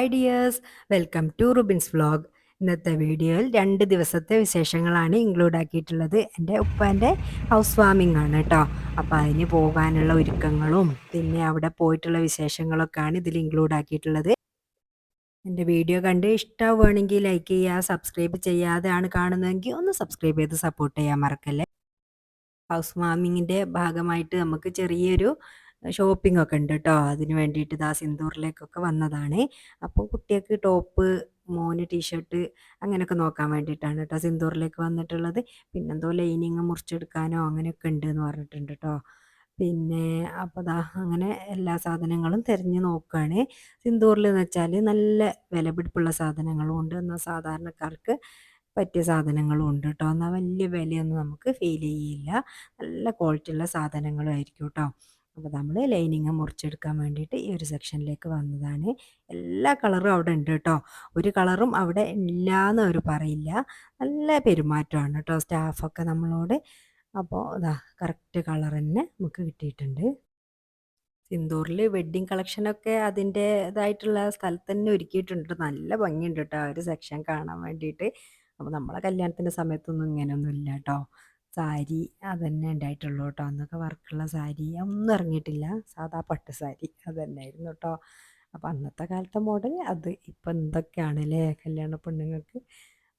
Hi dears welcome to Rubin's vlog ഇന്നത്തെ വീഡിയോയിൽ രണ്ട് ദിവസത്തെ വിശേഷങ്ങളാണ് ഇൻക്ലൂഡ് ആക്കിയിട്ടുള്ളത്. എന്റെ ഉപ്പാന്റെ ഹൗസ് വാമിംഗ് ആണ് കേട്ടോ. അപ്പോൾ അതിന് പോകാനുള്ള ഒരുക്കങ്ങളും പിന്നെ അവിടെ പോയിട്ടുള്ള വിശേഷങ്ങളൊക്കെയാണ് ഇതിൽ ഇൻക്ലൂഡ് ആക്കിയിട്ടുള്ളത്. എന്റെ വീഡിയോ കണ്ട് ഇഷ്ടമാവുകയാണെങ്കിൽ ലൈക്ക് ചെയ്യുക സബ്സ്ക്രൈബ് ചെയ്യാതെയാണ് കാണുന്നതെങ്കിൽ ഒന്ന് സബ്സ്ക്രൈബ് ചെയ്ത് സപ്പോർട്ട് ചെയ്യാൻ മറക്കല്ലേ? ഹൗസ് വാമിങ്ങിന്റെ ഭാഗമായിട്ട് നമുക്ക് ചെറിയൊരു ഷോപ്പിംഗ് ഒക്കെ ഉണ്ട് കേട്ടോ അതിന് വേണ്ടിയിട്ട് ഇതാ സിന്ദൂറിലേക്കൊക്കെ വന്നതാണ്. അപ്പോൾ കുട്ടികൾക്ക് ടോപ്പ് മോന് ടീഷർട്ട് അങ്ങനെയൊക്കെ നോക്കാൻ വേണ്ടിയിട്ടാണ് കേട്ടോ സിന്ദൂറിലേക്ക് വന്നിട്ടുള്ളത്. പിന്നെന്തോ ലൈനിങ് മുറിച്ചെടുക്കാനോ അങ്ങനെയൊക്കെ ഉണ്ട് എന്ന് പറഞ്ഞിട്ടുണ്ട് കേട്ടോ പിന്നെ അപ്പോൾ ദാ അങ്ങനെ എല്ലാ സാധനങ്ങളും തിരഞ്ഞ് നോക്കുകയാണ് സിന്ദൂറിൽ എന്ന് വെച്ചാൽ നല്ല വിലപിടിപ്പുള്ള സാധനങ്ങളും ഉണ്ട്. എന്നാൽ സാധാരണക്കാർക്ക് പറ്റിയ സാധനങ്ങളും ഉണ്ട് കേട്ടോ എന്നാൽ വലിയ വിലയൊന്നും നമുക്ക് ഫീൽ ചെയ്യില്ല. നല്ല ക്വാളിറ്റിയുള്ള സാധനങ്ങളും ആയിരിക്കും കേട്ടോ അപ്പോൾ നമ്മൾ ലൈനിങ് മുറിച്ചെടുക്കാൻ വേണ്ടിയിട്ട് ഈ ഒരു സെക്ഷനിലേക്ക് വന്നതാണ്. എല്ലാ കളറും അവിടെ ഉണ്ട് കേട്ടോ ഒരു കളറും അവിടെ ഇല്ല എന്ന് അവർ പറയില്ല. നല്ല പെരുമാറ്റമാണ് കേട്ടോ സ്റ്റാഫൊക്കെ നമ്മളോട്. അപ്പോൾ ഇതാ കറക്റ്റ് കളർ തന്നെ നമുക്ക് കിട്ടിയിട്ടുണ്ട്. സിന്ദൂറിൽ വെഡ്ഡിങ് കളക്ഷനൊക്കെ അതിന്റേതായിട്ടുള്ള സ്ഥലത്ത് തന്നെ ഒരുക്കിയിട്ടുണ്ട്. നല്ല ഭംഗിയുണ്ട് കേട്ടോ ആ ഒരു സെക്ഷൻ കാണാൻ വേണ്ടിയിട്ട്. അപ്പോൾ നമ്മളെ കല്യാണത്തിന്റെ സമയത്തൊന്നും ഇങ്ങനെയൊന്നും ഇല്ല കേട്ടോ സാരി അതന്നെ ഉണ്ടായിട്ടുള്ളൂ കേട്ടോ അന്നൊക്കെ വർക്കുള്ള സാരി. ഒന്നും ഇറങ്ങിയിട്ടില്ല. സാധാ പട്ട് സാരി അതന്നെയായിരുന്നു കേട്ടോ അപ്പോൾ അന്നത്തെ കാലത്തെ മോഡൽ അത്. ഇപ്പം എന്തൊക്കെയാണ് അല്ലേ കല്യാണ പെണ്ണുങ്ങൾക്ക്.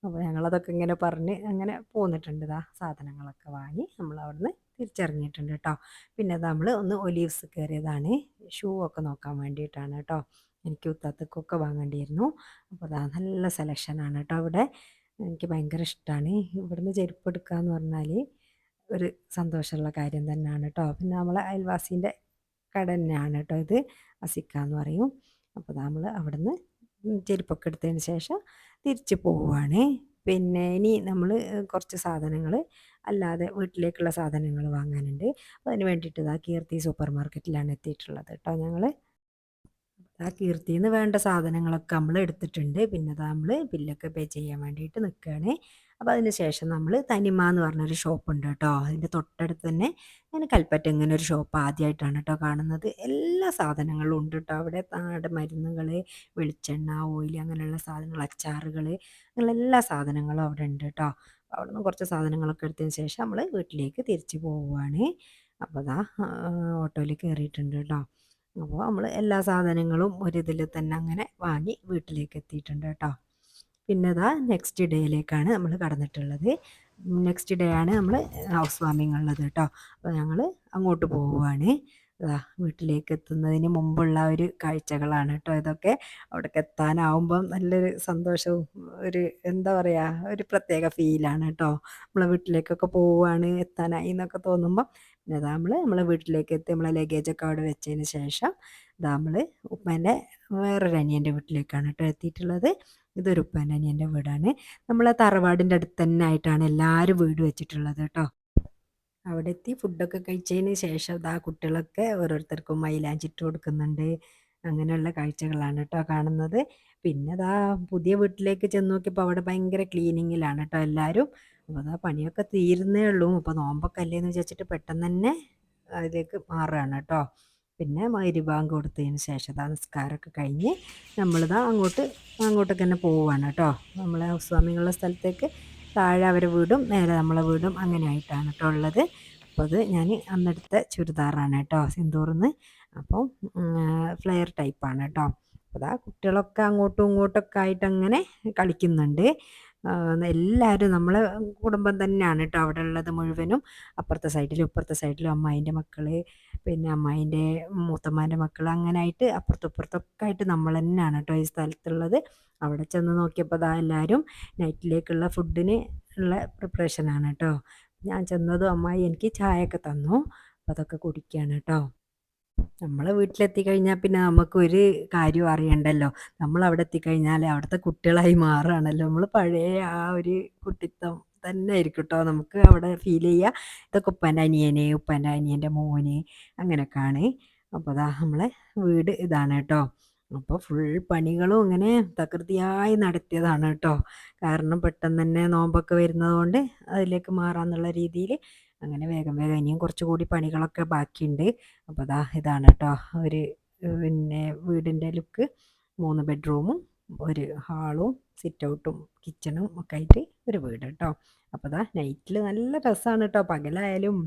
അപ്പോൾ ഞങ്ങളതൊക്കെ ഇങ്ങനെ പറഞ്ഞ് അങ്ങനെ പോന്നിട്ടുണ്ട് ഇതാ സാധനങ്ങളൊക്കെ വാങ്ങി. നമ്മൾ അവിടുന്ന് തിരിച്ചിറങ്ങിയിട്ടുണ്ട് കേട്ടോ പിന്നെ നമ്മൾ ഒന്ന് ഒലീവ്സ് കയറിയതാണ് ഷൂ ഒക്കെ നോക്കാൻ വേണ്ടിയിട്ടാണ് കേട്ടോ എനിക്ക് ഉത്താത്തക്കൊക്കെ വാങ്ങേണ്ടിയിരുന്നു. അപ്പോൾ അതാ നല്ല സെലക്ഷനാണ് കേട്ടോ അവിടെ. എനിക്ക് ഭയങ്കര ഇഷ്ടമാണ് ഇവിടുന്ന് ചെരുപ്പ് എടുക്കുക എന്ന് പറഞ്ഞാൽ ഒരു സന്തോഷമുള്ള കാര്യം തന്നെയാണ് കേട്ടോ പിന്നെ നമ്മൾ അയൽവാസീന്റെ കട തന്നെയാണ് കേട്ടോ ഇത്. അസിക്ക എന്ന് പറയും. അപ്പോൾ നമ്മൾ അവിടുന്ന് ചെരുപ്പൊക്കെ എടുത്തതിന് ശേഷം തിരിച്ച് പോവുകയാണ് പിന്നെ ഇനി നമ്മൾ കുറച്ച് സാധനങ്ങൾ അല്ലാതെ വീട്ടിലേക്കുള്ള സാധനങ്ങൾ വാങ്ങാനുണ്ട്. അതിന് വേണ്ടിയിട്ട് ഇതാ കീർത്തി സൂപ്പർ മാർക്കറ്റിലാണ് എത്തിയിട്ടുള്ളത് കേട്ടോ ഞങ്ങൾ ആ കീർത്തിന്ന് വേണ്ട സാധനങ്ങളൊക്കെ നമ്മൾ എടുത്തിട്ടുണ്ട്. പിന്നെ നമ്മൾ ബില്ലൊക്കെ പേ ചെയ്യാൻ വേണ്ടിയിട്ട് നിൽക്കുകയാണ് അപ്പോൾ അതിന് ശേഷം നമ്മൾ തനിമ എന്ന് പറഞ്ഞൊരു ഷോപ്പ് ഉണ്ട് കേട്ടോ. അതിന്റെ തൊട്ടടുത്ത് തന്നെ ഞാൻ കൽപ്പറ്റ ഇങ്ങനെ ഒരു ഷോപ്പ് ആദ്യമായിട്ടാണ് കേട്ടോ കാണുന്നത്. എല്ലാ സാധനങ്ങളും ഉണ്ട് കേട്ടോ. അവിടെ നാട് മരുന്നുകൾ വെളിച്ചെണ്ണ ഓയിൽ അങ്ങനെയുള്ള സാധനങ്ങൾ അച്ചാറുകൾ അങ്ങനെയുള്ള എല്ലാ സാധനങ്ങളും അവിടെ ഉണ്ട് കേട്ടോ. അവിടെ നിന്ന് കുറച്ച് സാധനങ്ങളൊക്കെ എടുത്തതിന് ശേഷം നമ്മൾ വീട്ടിലേക്ക് തിരിച്ചു പോവുകയാണ് അപ്പോൾ അതാ ഓട്ടോയിൽ കയറിയിട്ടുണ്ട് കേട്ടോ. അപ്പോൾ നമ്മൾ എല്ലാ സാധനങ്ങളും ഒരിതിൽ തന്നെ അങ്ങനെ വാങ്ങി വീട്ടിലേക്ക് എത്തിയിട്ടുണ്ട് കേട്ടോ. പിന്നെ ഇതാ നെക്സ്റ്റ് ഡേയിലേക്കാണ് നമ്മൾ കടന്നിട്ടുള്ളത്. നെക്സ്റ്റ് ഡേ ആണ് നമ്മൾ ഹൗസ് വാമിംഗ് ഉള്ളത് കേട്ടോ. അപ്പോൾ ഞങ്ങൾ അങ്ങോട്ട് പോവുകയാണ് വീട്ടിലേക്ക് എത്തുന്നതിന് മുമ്പുള്ള ഒരു കാഴ്ചകളാണ് കേട്ടോ ഇതൊക്കെ. അവിടേക്ക് എത്താനാവുമ്പം നല്ലൊരു സന്തോഷവും ഒരു എന്താ പറയുക ഒരു പ്രത്യേക ഫീലാണ് കേട്ടോ. നമ്മളെ വീട്ടിലേക്കൊക്കെ പോവുകയാണ് എത്താനായി എന്നൊക്കെ തോന്നുമ്പം അതാ നമ്മൾ നമ്മളെ വീട്ടിലേക്ക് എത്തി നമ്മളെ ലഗേജൊക്കെ അവിടെ വെച്ചതിന് ശേഷം ഇതാ നമ്മൾ ഉപ്പേന്റെ വേറൊരു അനിയന്റെ വീട്ടിലേക്കാണ് കേട്ടോ എത്തിയിട്ടുള്ളത്. ഇതൊരു ഉപ്പേന്റെ അനിയന്റെ വീടാണ്. നമ്മളെ തറവാടിന്റെ അടുത്ത് തന്നെ ആയിട്ടാണ് എല്ലാവരും വീട് വെച്ചിട്ടുള്ളത് കേട്ടോ. അവിടെ എത്തി ഫുഡൊക്കെ കഴിച്ചതിന് ശേഷം ഇതാ കുട്ടികളൊക്കെ ഓരോരുത്തർക്കും മൈലാഞ്ചിട്ട് കൊടുക്കുന്നുണ്ട്. അങ്ങനെയുള്ള കാഴ്ചകളാണ് കേട്ടോ കാണുന്നത്. പിന്നെ അതാ പുതിയ വീട്ടിലേക്ക് ചെന്ന് നോക്കിയപ്പോൾ അവിടെ ഭയങ്കര ക്ലീനിങ്ങിലാണ് കേട്ടോ എല്ലാവരും അപ്പോൾ അതാ പണിയൊക്കെ തീരുന്നേ ഉള്ളൂ. അപ്പോൾ നോമ്പൊക്കെ അല്ലേന്ന് വിചാരിച്ചിട്ട് പെട്ടെന്ന് തന്നെ അതിലേക്ക് മാറുകയാണ് കേട്ടോ. പിന്നെ മൈരിബാങ്ക് കൊടുത്തതിന് ശേഷം നമസ്കാരമൊക്കെ നിസ്കാരമൊക്കെ കഴിഞ്ഞ് നമ്മളിതാ അങ്ങോട്ട് അങ്ങോട്ടൊക്കെ തന്നെ പോവുകയാണ് കേട്ടോ. നമ്മളെ സ്വാമികളുടെ സ്ഥലത്തേക്ക് താഴെ അവരെ വീടും നേരെ നമ്മളെ വീടും അങ്ങനെ ആയിട്ടാണ് കേട്ടോ ഉള്ളത്. അപ്പോൾ അത് ഞാൻ അന്നെടുത്ത ചുരിദാറാണ് കേട്ടോ സിന്ദൂറിന്ന്. അപ്പം ഫ്ലെയർ ടൈപ്പാണ് കേട്ടോ. അപ്പോൾ അതാ കുട്ടികളൊക്കെ അങ്ങോട്ടും ഇങ്ങോട്ടൊക്കെ ആയിട്ട് അങ്ങനെ കളിക്കുന്നുണ്ട്. എല്ലാവരും നമ്മളെ കുടുംബം തന്നെയാണ് കേട്ടോ അവിടെ ഉള്ളത് മുഴുവനും. അപ്പുറത്തെ സൈഡിലും ഇപ്പുറത്തെ സൈഡിലും അമ്മായിന്റെ മക്കൾ പിന്നെ അമ്മായിന്റെ മൂത്തമ്മാന്റെ മക്കൾ അങ്ങനെ ആയിട്ട് അപ്പുറത്തും ഇപ്പുറത്തൊക്കെ ആയിട്ട് നമ്മൾ തന്നെയാണ് കേട്ടോ ഈ സ്ഥലത്തുള്ളത്. അവിടെ ചെന്ന് നോക്കിയപ്പോൾ അതാ എല്ലാവരും നൈറ്റിലേക്കുള്ള ഫുഡിന് ഉള്ള പ്രിപ്പറേഷനാണ് കേട്ടോ ഞാൻ ചെന്നതും അമ്മായി എനിക്ക് ചായയൊക്കെ തന്നു. അപ്പോൾ അതൊക്കെ കുടിക്കുകയാണ് കേട്ടോ നമ്മളെ വീട്ടിലെത്തി കഴിഞ്ഞാൽ പിന്നെ നമുക്ക് ഒരു കാര്യം അറിയണ്ടല്ലോ. നമ്മൾ അവിടെ എത്തിക്കഴിഞ്ഞാൽ അവിടുത്തെ കുട്ടികളായി മാറുകയാണല്ലോ നമ്മൾ പഴയ ആ ഒരു കുട്ടിത്തം തന്നെ ആയിരിക്കും കേട്ടോ നമുക്ക് അവിടെ ഫീൽ ചെയ്യുക ഇതൊക്കെ ഉപ്പന്റെ അനിയന് ഉപ്പന്റെ അനിയന്റെ മോന് അങ്ങനെയൊക്കെയാണ് അപ്പോൾ അതാ നമ്മളെ വീട് ഇതാണ് കേട്ടോ. അപ്പോൾ ഫുൾ പണികളും ഇങ്ങനെ തകൃതിയായി നടത്തിയതാണ് കേട്ടോ. കാരണം പെട്ടെന്ന് തന്നെ നോമ്പൊക്കെ വരുന്നത് കൊണ്ട് അതിലേക്ക് മാറാന്നുള്ള രീതിയിൽ അങ്ങനെ വേഗം വേഗം. ഇനിയും കുറച്ചുകൂടി പണികളൊക്കെ ബാക്കിയുണ്ട്. അപ്പോൾ അതാ ഇതാണ് കേട്ടോ ഒരു പിന്നെ വീടിന്റെ ലുക്ക്. മൂന്ന് ബെഡ്റൂമും ഒരു ഹാളും സിറ്റ് ഔട്ടും കിച്ചണും ഒക്കെ ആയിട്ട് ഒരു വീട് കേട്ടോ അപ്പോൾ ദാ നൈറ്റിൽ നല്ല രസമാണ് കേട്ടോ പകലായാലും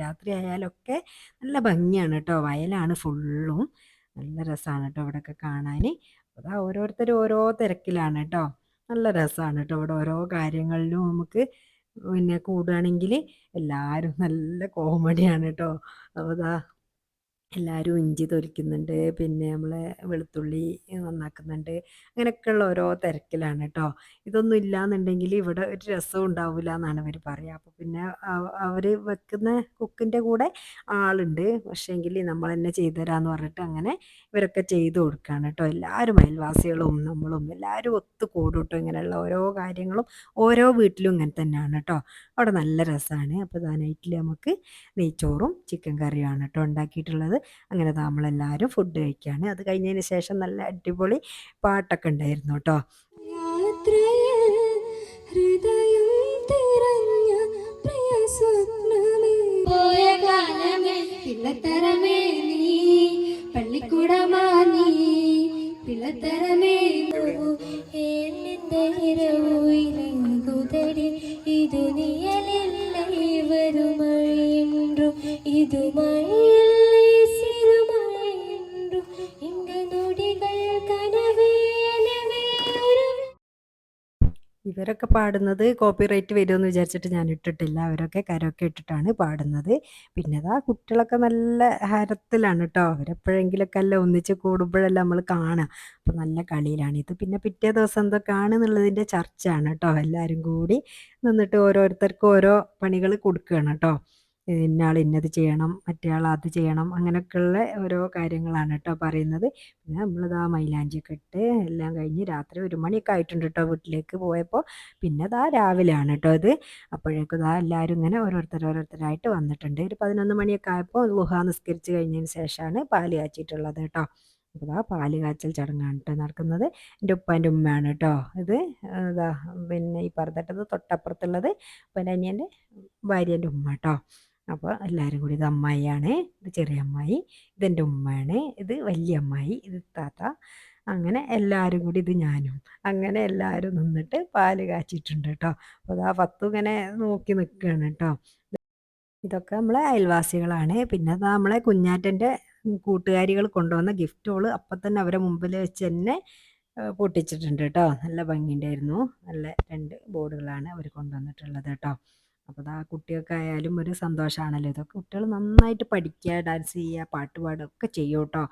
രാത്രി ആയാലും ഒക്കെ നല്ല ഭംഗിയാണ് കേട്ടോ വയലാണ് ഫുള്ളും. നല്ല രസമാണ് കേട്ടോ ഇവിടെയൊക്കെ കാണാൻ അപ്പോൾ അതാ ഓരോരുത്തരും ഓരോ തിരക്കിലാണ് കേട്ടോ നല്ല രസമാണ് കേട്ടോ ഇവിടെ ഓരോ കാര്യങ്ങളിലും നമുക്ക് പിന്നെ കൂടുകയാണെങ്കിൽ എല്ലാവരും നല്ല കോമഡിയാണ് കേട്ടോ അപ്പോൾ എല്ലാവരും ഇഞ്ചി തൊലിക്കുന്നുണ്ട് പിന്നെ നമ്മളെ വെളുത്തുള്ളി നന്നാക്കുന്നുണ്ട്. അങ്ങനെയൊക്കെയുള്ള ഓരോ തിരക്കിലാണ് കേട്ടോ. ഇതൊന്നും ഇല്ലാന്നുണ്ടെങ്കിൽ ഇവിടെ ഒരു രസവും ഉണ്ടാവില്ല എന്നാണ് അവർ പറയുക. അപ്പോൾ പിന്നെ അവർ വെക്കുന്ന കുക്കിന്റെ കൂടെ ആളുണ്ട്. പക്ഷേങ്കിൽ നമ്മൾ തന്നെ ചെയ്തു തരാമെന്ന് പറഞ്ഞിട്ട് അങ്ങനെ ഇവരൊക്കെ ചെയ്തു കൊടുക്കുകയാണ് കേട്ടോ. എല്ലാവരും അയൽവാസികളും നമ്മളും എല്ലാവരും ഒത്തു കൂടും കേട്ടോ. ഇങ്ങനെയുള്ള ഓരോ കാര്യങ്ങളും ഓരോ വീട്ടിലും ഇങ്ങനെ തന്നെയാണ് കേട്ടോ. അവിടെ നല്ല രസമാണ്. അപ്പോൾ നൈറ്റിൽ നമുക്ക് നെയ്ച്ചോറും ചിക്കൻ കറിയുമാണ് കേട്ടോ ഉണ്ടാക്കിയിട്ടുള്ളത്. അങ്ങനെ നമ്മളെല്ലാവരും ഫുഡ് കഴിക്കുകയാണ് അത് കഴിഞ്ഞതിന് ശേഷം നല്ല അടിപൊളി പാട്ടൊക്കെ ഉണ്ടായിരുന്നു കേട്ടോ ഹൃദയം തിരഞ്ഞ പ്രിയ സ്വപ്നമേ നീ ഇവരൊക്കെ പാടുന്നത് കോപ്പിറൈറ്റ് വരുമെന്ന് വിചാരിച്ചിട്ട് ഞാൻ ഇട്ടിട്ടില്ല. അവരൊക്കെ കരമൊക്കെ ഇട്ടിട്ടാണ് പാടുന്നത്. പിന്നെ അതാ കുട്ടികളൊക്കെ നല്ല ഹരത്തിലാണ് കേട്ടോ അവരെപ്പോഴെങ്കിലൊക്കെ അല്ല ഒന്നിച്ച് കൂടുമ്പോഴല്ല നമ്മൾ കാണുക അപ്പോൾ നല്ല കളിയിലാണ്. ഇത് പിന്നെ പിറ്റേ ദിവസം എന്തൊക്കെയാണ് എന്നുള്ളതിന്റെ ചർച്ചയാണ് കേട്ടോ എല്ലാവരും കൂടി നിന്നിട്ട് ഓരോരുത്തർക്കും ഓരോ പണികൾ കൊടുക്കുകയാണ് കേട്ടോ ഇന്നയാൾ ഇന്നത് ചെയ്യണം മറ്റേയാൾ അത് ചെയ്യണം അങ്ങനെയൊക്കെയുള്ള ഓരോ കാര്യങ്ങളാണ് കേട്ടോ പറയുന്നത്. പിന്നെ നമ്മളിതാ മൈലാഞ്ചിയൊക്കെ ഇട്ട് എല്ലാം കഴിഞ്ഞ് രാത്രി ഒരു മണിയൊക്കെ ആയിട്ടുണ്ട് കേട്ടോ വീട്ടിലേക്ക് പോയപ്പോൾ. പിന്നെ ഇതാ രാവിലെയാണ് കേട്ടോ ഇത്. അപ്പോഴേക്കും ഇതാ എല്ലാവരും ഇങ്ങനെ ഓരോരുത്തർ ഓരോരുത്തരായിട്ട് വന്നിട്ടുണ്ട്. ഒരു പതിനൊന്ന് മണിയൊക്കെ ആയപ്പോൾ ലുഹ നിസ്കരിച്ച് കഴിഞ്ഞതിന് ശേഷമാണ് പാൽ കാച്ചിട്ടുള്ളത് കേട്ടോ. അപ്പോൾ ഇതാ പാൽ കാച്ചൽ ചടങ്ങാണ് കേട്ടോ നടക്കുന്നത്. എന്റെ ഉപ്പാന്റെ ഉമ്മയാണ് കേട്ടോ ഇത്. ഇതാ പിന്നെ ഈ പറഞ്ഞിട്ടത് തൊട്ടപ്പുറത്തുള്ളത്. ഉപ്പന്റെ അനിയന്റെ ഭാര്യേന്റെ ഉമ്മ കേട്ടോ. അപ്പോൾ എല്ലാവരും കൂടി ഇത് അമ്മായിയാണ് ഇത് ചെറിയ അമ്മായി ഇതെന്റെ ഉമ്മയാണ് ഇത് വലിയ അമ്മായി ഇത് താത്ത അങ്ങനെ എല്ലാവരും കൂടി ഇത് ഞാനും അങ്ങനെ എല്ലാവരും നിന്നിട്ട് പാൽ കാച്ചിട്ടുണ്ട് കേട്ടോ. അപ്പോൾ ആ പത്തു ഇങ്ങനെ നോക്കി നിൽക്കുകയാണ് കേട്ടോ. ഇതൊക്കെ നമ്മളെ അയൽവാസികളാണ്. പിന്നെ നമ്മളെ കുഞ്ഞാറ്റന്റെ കൂട്ടുകാരികൾ കൊണ്ടുവന്ന ഗിഫ്റ്റുകൾ അപ്പം തന്നെ അവരെ മുമ്പിൽ വെച്ച് തന്നെ പൊട്ടിച്ചിട്ടുണ്ട് കേട്ടോ. നല്ല ഭംഗിയുണ്ടായിരുന്നു. നല്ല രണ്ട് ബോർഡുകളാണ് അവർ കൊണ്ടുവന്നിട്ടുള്ളത് കേട്ടോ. അപ്പോൾ ആ കുട്ടികൾക്കായാലും ഒരു സന്തോഷമാണല്ലോ ഇതൊക്കെ കുട്ടികൾ നന്നായിട്ട് പഠിക്കുക ഡാൻസ് ചെയ്യുക പാട്ട് പാടുക ഒക്കെ ചെയ്യും കേട്ടോ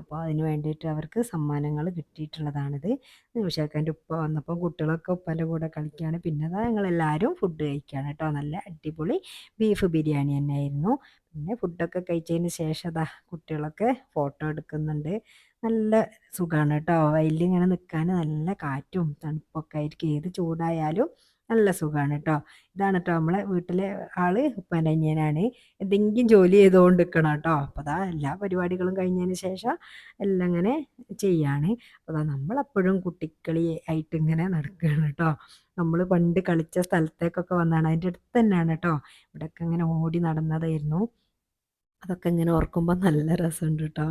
അപ്പോൾ അതിന് വേണ്ടിയിട്ട് അവർക്ക് സമ്മാനങ്ങൾ കിട്ടിയിട്ടുള്ളതാണിത്. നിമിഷാക്കാന്റെ ഉപ്പ വന്നപ്പോൾ കുട്ടികളൊക്കെ ഉപ്പന്റെ കൂടെ കളിക്കുകയാണ്. പിന്നെ അതാ ഞങ്ങളെല്ലാവരും ഫുഡ് കഴിക്കുകയാണ് കേട്ടോ നല്ല അടിപൊളി ബീഫ് ബിരിയാണി തന്നെയായിരുന്നു. പിന്നെ ഫുഡൊക്കെ കഴിച്ചതിന് ശേഷം അതാ കുട്ടികളൊക്കെ ഫോട്ടോ എടുക്കുന്നുണ്ട്. നല്ല സുഖമാണ് കേട്ടോ വയലിങ്ങനെ നിൽക്കാൻ നല്ല കാറ്റും തണുപ്പൊക്കെ ആയിരിക്കും. ഏത് ചൂടായാലും നല്ല സുഖമാണ് കേട്ടോ ഇതാണ് കേട്ടോ നമ്മളെ വീട്ടിലെ ആൾ ഉപ്പാന്റെ എന്തെങ്കിലും ജോലി ചെയ്തുകൊണ്ട് നിൽക്കണം കേട്ടോ അപ്പോൾ അതാ എല്ലാ പരിപാടികളും കഴിഞ്ഞതിന് ശേഷം എല്ലാം ഇങ്ങനെ ചെയ്യാണ്. അപ്പോൾ അതാ നമ്മളെപ്പോഴും കുട്ടിക്കളി ആയിട്ട് ഇങ്ങനെ നടക്കുകയാണ് കേട്ടോ നമ്മൾ പണ്ട് കളിച്ച സ്ഥലത്തേക്കൊക്കെ വന്നാണ്. അതിന്റെ അടുത്ത് തന്നെയാണ് കേട്ടോ ഇവിടെയൊക്കെ ഇങ്ങനെ ഓടി നടന്നതായിരുന്നു. അതൊക്കെ ഇങ്ങനെ ഓർക്കുമ്പോൾ നല്ല രസമുണ്ട് കേട്ടോ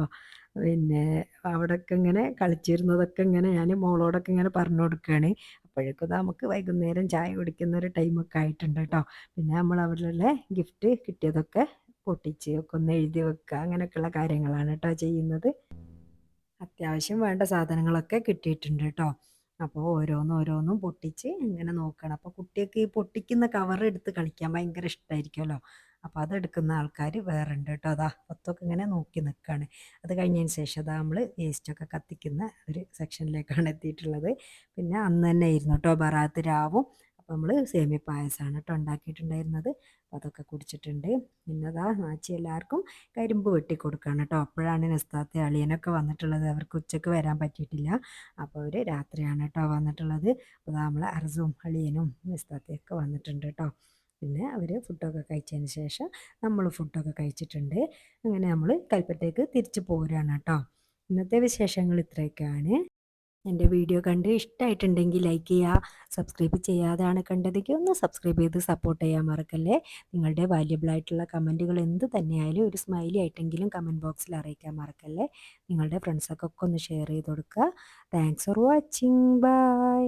പിന്നെ അവിടെയൊക്കെ ഇങ്ങനെ കളിച്ചിരുന്നതൊക്കെ ഇങ്ങനെ ഞാൻ മോളോടൊക്കെ ഇങ്ങനെ പറഞ്ഞു കൊടുക്കുകയാണ് അപ്പോഴേക്കും നമുക്ക് വൈകുന്നേരം ചായ കുടിക്കുന്ന ഒരു ടൈമൊക്കെ ആയിട്ടുണ്ട് കേട്ടോ പിന്നെ നമ്മൾ അവരുടെ ഗിഫ്റ്റ് കിട്ടിയതൊക്കെ പൊട്ടിച്ച് ഒക്കെ ഒന്ന് എഴുതി വെക്കുക അങ്ങനെയൊക്കെയുള്ള കാര്യങ്ങളാണ് കേട്ടോ ചെയ്യുന്നത്. അത്യാവശ്യം വേണ്ട സാധനങ്ങളൊക്കെ കിട്ടിയിട്ടുണ്ട് കേട്ടോ അപ്പോൾ ഓരോന്നും ഓരോന്നും പൊട്ടിച്ച് ഇങ്ങനെ നോക്കണം. അപ്പോൾ കുട്ടിയൊക്കെ ഈ പൊട്ടിക്കുന്ന കവർ എടുത്ത് കളിക്കാൻ ഭയങ്കര ഇഷ്ടമായിരിക്കുമല്ലോ അപ്പോൾ അതെടുക്കുന്ന ആൾക്കാർ വേറെ ഉണ്ട് കേട്ടോ അതാ പത്തൊക്കെ ഇങ്ങനെ നോക്കി നിൽക്കുകയാണ് അത് കഴിഞ്ഞതിന് ശേഷം അതാ നമ്മൾ വേസ്റ്റൊക്കെ കത്തിക്കുന്ന ഒരു സെക്ഷനിലേക്കാണ് എത്തിയിട്ടുള്ളത്. പിന്നെ അന്ന് തന്നെ ആയിരുന്നു കേട്ടോ ബറാത്ത് രാവും. അപ്പോൾ നമ്മൾ സേമി പായസമാണ് കേട്ടോ ഉണ്ടാക്കിയിട്ടുണ്ടായിരുന്നത്. അപ്പോൾ അതൊക്കെ കുടിച്ചിട്ടുണ്ട്. പിന്നെ അതാ നാച്ചി എല്ലാവർക്കും കരിമ്പ് വെട്ടി കൊടുക്കുകയാണ് കേട്ടോ അപ്പോഴാണ് നെസ്താത്തെ അളിയനൊക്കെ വന്നിട്ടുള്ളത്. അവർക്ക് ഉച്ചയ്ക്ക് വരാൻ പറ്റിയിട്ടില്ല. അപ്പോൾ അവർ രാത്രിയാണ് കേട്ടോ വന്നിട്ടുള്ളത്. അപ്പോൾ നമ്മൾ അർസും അളിയനും നെസ്താത്തയൊക്കെ വന്നിട്ടുണ്ട് കേട്ടോ പിന്നെ അവർ ഫുഡൊക്കെ കഴിച്ചതിന് ശേഷം നമ്മൾ ഫുഡൊക്കെ കഴിച്ചിട്ടുണ്ട്. അങ്ങനെ നമ്മൾ കൽപ്പറ്റയ്ക്ക് തിരിച്ചു പോരാണ് കേട്ടോ. ഇന്നത്തെ വിശേഷങ്ങൾ ഇത്രയൊക്കെയാണ്. എന്റെ വീഡിയോ കണ്ട് ഇഷ്ടമായിട്ടുണ്ടെങ്കിൽ ലൈക്ക് ചെയ്യുക സബ്സ്ക്രൈബ് ചെയ്യാതെയാണ് കണ്ടതെങ്കിൽ ഒന്ന് സബ്സ്ക്രൈബ് ചെയ്ത് സപ്പോർട്ട് ചെയ്യാൻ മറക്കല്ലേ. നിങ്ങളുടെ വാല്യുബിൾ ആയിട്ടുള്ള കമന്റുകൾ എന്ത് തന്നെയായാലും ഒരു സ്മൈലി ആയിട്ടെങ്കിലും കമന്റ് ബോക്സിൽ അറിയിക്കാൻ മറക്കല്ലേ. നിങ്ങളുടെ ഫ്രണ്ട്സൊക്കെ ഒന്ന് ഷെയർ ചെയ്ത് കൊടുക്കുക. Thanks for watching bye